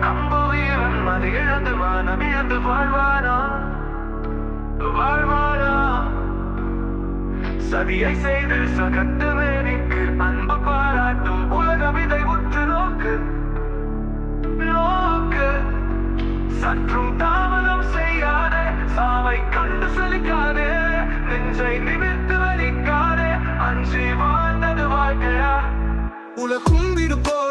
கம்பு வீரன் மதி இழந்து வானமிழந்து வாழ்வானா? வாழ்வானா? சதியை செய்து சகத்து வேணிக்கு அன்பு பாராட்டும் உலகம் இதை உற்று நோக்கு. நோக்கு. சற்றும் தாமதம் செய்யாதே சாவை கண்டு செலுக்காதே நெஞ்சை நிமித்து வலிக்காதே அஞ்சு வாழ்ந்தது வாழ்க்கையா? உலகும் விடுபோ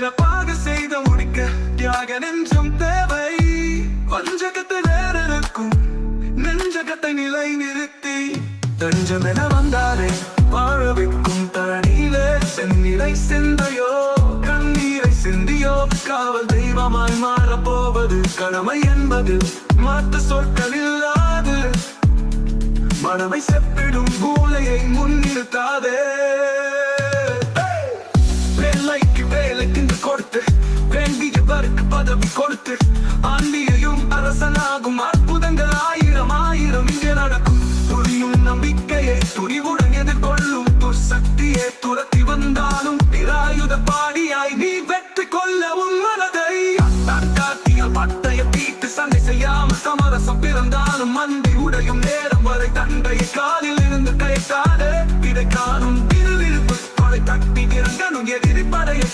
சிறப்பாக செய்த முடிக்க தியாக நெஞ்சம் தேவை. வஞ்சகத்தை நேரிருக்கும் நெஞ்சகத்தை நிலை நிறுத்தி தஞ்சமென வந்தாரே வாழ வைக்கும் தரணியிலே செந்நிலை சிந்தையோ கண்ணீரை சிந்தியோ காவல் தெய்வமாய் மாறப் போவது கடமை என்பது மாற்று சொற்கள் இல்லாது. மனமை செப்பிடும் மூளையை முன்னிறுத்தாதே. துணிவுடன் எதிர்கொள்ளும் துர்சக்தியே துரத்தி வந்தாலும் நிராயுத பாடியாய் நீ வெற்றி கொள்ள உன் மனதை. காட்டிய பட்டய தீட்டு சண்டை செய்யாமல் சமரசம் பிறந்தாலும் மண்டி உடையும் நேரம் வரை தண்டையை காலில் இருந்து கைத்தாடு இதை காணும் திருவிருப்பு கொலை தட்டி இறங்கணும் எதிரி படையை